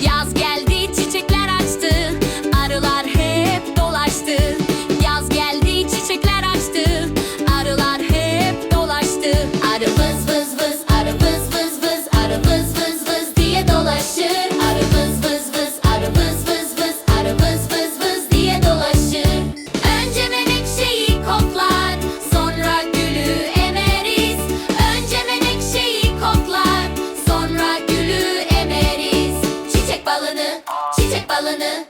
Я з balını.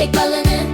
Çek balını.